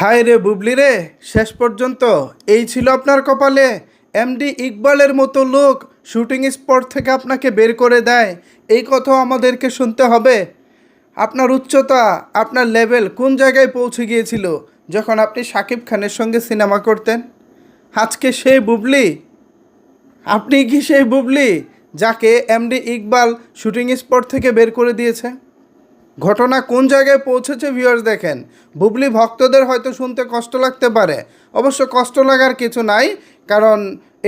হায় রে বুবলি রে, শেষ পর্যন্ত। এই ছিল আপনার কপালে। এমডি ইকবালের মতো লোক শুটিং স্পট থেকে আপনাকে বের করে দেয়। এই কথাও আমাদেরকে শুনতে হবে। আপনার উচ্চতা, আপনার লেভেল কোন জায়গায় পৌঁছে গিয়েছিল যখন আপনি শাকিব খানের সঙ্গে সিনেমা করতেন? আজকে সেই বুবলি। আপনি কি সেই বুবলি যাকে এমডি ইকবাল শুটিং স্পট থেকে বের করে দিয়েছে? ঘটনা কোন জায়গায় পৌঁছেছে ভিউয়ার্স দেখেন? বুবলি ভক্তদের হয়তো শুনতে কষ্ট লাগতে পারে। অবশ্য কষ্ট লাগার কিছু নাই, কারণ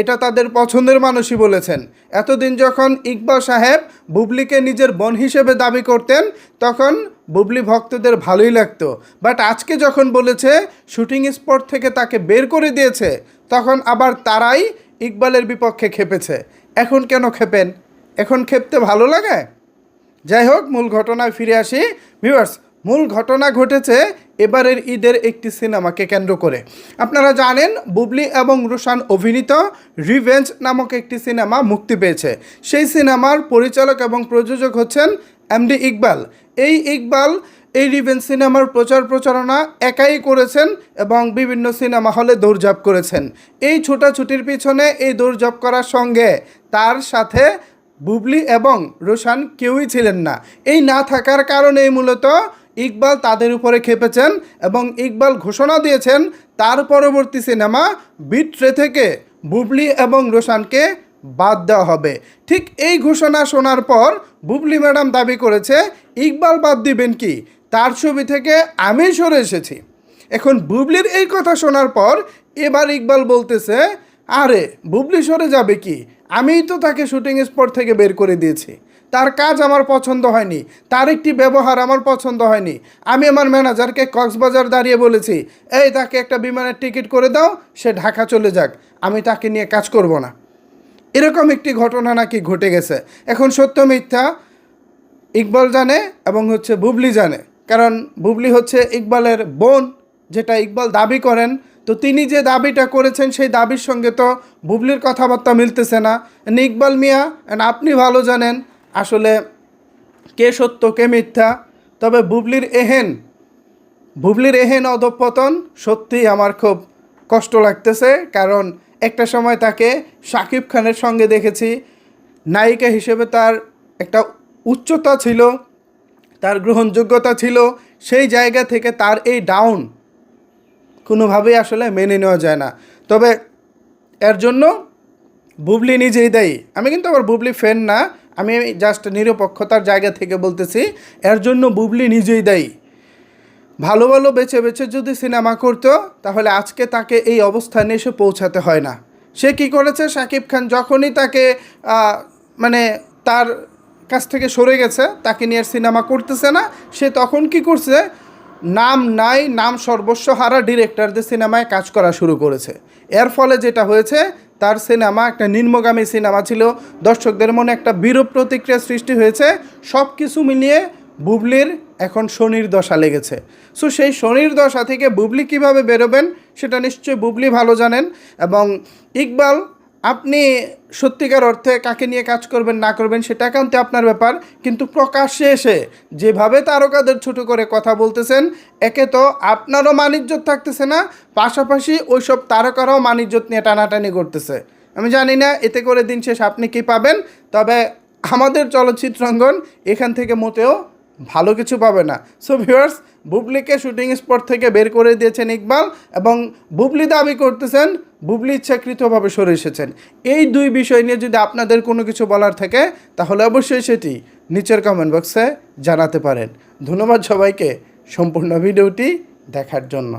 এটা তাদের পছন্দের মানুষই বলেছেন। এতদিন যখন ইকবাল সাহেব বুবলিকে নিজের বোন হিসেবে দাবি করতেন, তখন বুবলি ভক্তদের ভালোই লাগতো। বাট আজকে যখন বলেছে শুটিং স্পট থেকে তাকে বের করে দিয়েছে, তখন আবার তারাই ইকবালের বিপক্ষে খেপেছে। এখন কেন খেপেন? এখন খেপতে ভালো লাগে? যাই হোক মূল ঘটনায় ফিরে আসি। ভিউয়ার্স মূল ঘটনা ঘটেছে এবারের ঈদের একটি সিনেমাকে কেন্দ্র করে। আপনারা জানেন, বুবলি এবং রুশান অভিনীত রিভেঞ্জ নামক একটি সিনেমা মুক্তি পেয়েছে। সেই সিনেমার পরিচালক এবং প্রযোজক হচ্ছেন এমডি ইকবাল। এই ইকবাল এই রিভেঞ্জ সিনেমার প্রচার প্রচারণা একাই করেছেন এবং বিভিন্ন সিনেমা হলে দৌড়ঝাঁপ করেছেন। এই ছোটাছুটির পিছনে এই দৌড়ঝাঁপ করার সঙ্গে তার সাথে বুবলি এবং রোশান কেউই ছিলেন না। এই না থাকার কারণেই মূলত ইকবাল তাদের উপরে খেপেছেন এবং ইকবাল ঘোষণা দিয়েছেন, তার পরবর্তী সিনেমা বিট্রে থেকে বুবলি এবং রোশানকে বাদ দেওয়া হবে। ঠিক এই ঘোষণা শোনার পর বুবলি ম্যাডাম দাবি করেছে, ইকবাল বাদ দিবেন কি? তার ছবি থেকে আমি সরে এসেছি। এখন বুবলির এই কথা শোনার পর এবার ইকবাল বলতেছে, আরে, বুবলি সরে যাবে কি? আমিই তো তাকে শুটিং স্পট থেকে বের করে দিয়েছি। তার কাজ আমার পছন্দ হয়নি। তার একটি ব্যবহার আমার পছন্দ হয়নি। আমি আমার ম্যানেজারকে কক্সবাজার দাঁড়িয়ে বলেছি, এই, তাকে একটা বিমানের টিকিট করে দাও, সে ঢাকা চলে যাক। আমি তাকে নিয়ে কাজ করব না। এরকম একটি ঘটনা নাকি ঘটে গেছে। এখন সত্য মিথ্যা ইকবাল জানে এবং হচ্ছে বুবলি জানে। কারণ বুবলি হচ্ছে ইকবালের বোন, যেটা ইকবাল দাবি করেন তো তিনি যে দাবিটা করেছেন, সেই দাবির সঙ্গে তো বুবলির কথাবার্তা মিলতেছে না। ইকবাল মিয়া, and আপনি ভালো জানেন, আসলে কে সত্য, কে মিথ্যা, তবে বুবলির এহেন বুবলির এহেন অধপতন সত্যিই আমার খুব কষ্ট লাগতেছে, কারণ একটা সময় তাকে শাকিব খানের সঙ্গে দেখেছি। নায়িকা হিসেবে তার একটা উচ্চতা ছিল, তার গ্রহণযোগ্যতা ছিল, সেই জায়গা থেকে তার এই ডাউন কোনোভাবেই আসলে মেনে নেওয়া যায় না। তবে এর জন্য বুবলি নিজেই দায়ী। আমি কিন্তু আবার বুবলি ফ্যান না, আমি জাস্ট নিরপেক্ষতার জায়গা থেকে বলতেছি, এর জন্য বুবলি নিজেই দায়ী। ভালো ভালো বেছে বেছে যদি সিনেমা করতো, তাহলে আজকে তাকে এই অবস্থানে এসে পৌঁছাতে হয় না। সে কি করেছে? শাকিব খান যখনই তাকে মানে তার কাছ থেকে সরে গেছে, তাকে নিয়ে সিনেমা করতেছে না, সে তখন কি করছে? নাম নাই, নাম সর্বস্ব হারা ডিরেক্টরদের সিনেমায় কাজ করা শুরু করেছে। এর ফলে যেটা হয়েছে, তার সিনেমা একটা নিম্নগামী সিনেমা ছিল। দর্শকদের মনে একটা বিরূপ প্রতিক্রিয়া সৃষ্টি হয়েছে। সব কিছু মিলিয়ে বুবলির এখন শনির দশা লেগেছে। সো সেই শনির দশা থেকে বুবলি কীভাবে বেরোবেন, সেটা নিশ্চয়ই বুবলি ভালো জানেন। এবং ইকবাল আপনি সত্যিকার অর্থে কাকে নিয়ে কাজ করবেন, না করবেন, সেটা একান্তে আপনার ব্যাপার। কিন্তু প্রকাশ্যে এসে যেভাবে তারকাদের ছোট করে কথা বলতেছেন, একে তো আপনারও মানিজ্যত থাকতেছে না, পাশাপাশি ওইসব তারকারাও মানিজ্যত নিয়ে টানাটানি করতেছে। আমি জানি না, এতে করে দিন শেষ আপনি কি পাবেন, তবে আমাদের চলচ্চিত্রাঙ্গন এখান থেকে মোটেও ভালো কিছু পাবে না। সো ভিউয়ার্স বুবলিকে শুটিং স্পট থেকে বের করে দিয়েছেন ইকবাল এবং বুবলি দাবি করতেছেন, বুবলি ইচ্ছাকৃতভাবে সরে এসেছেন। এই দুই বিষয় নিয়ে যদি আপনাদের কোনো কিছু বলার থাকে, তাহলে অবশ্যই সেটি নিচের কমেন্ট বক্সে জানাতে পারেন। ধন্যবাদ সবাইকে সম্পূর্ণ ভিডিওটি দেখার জন্য।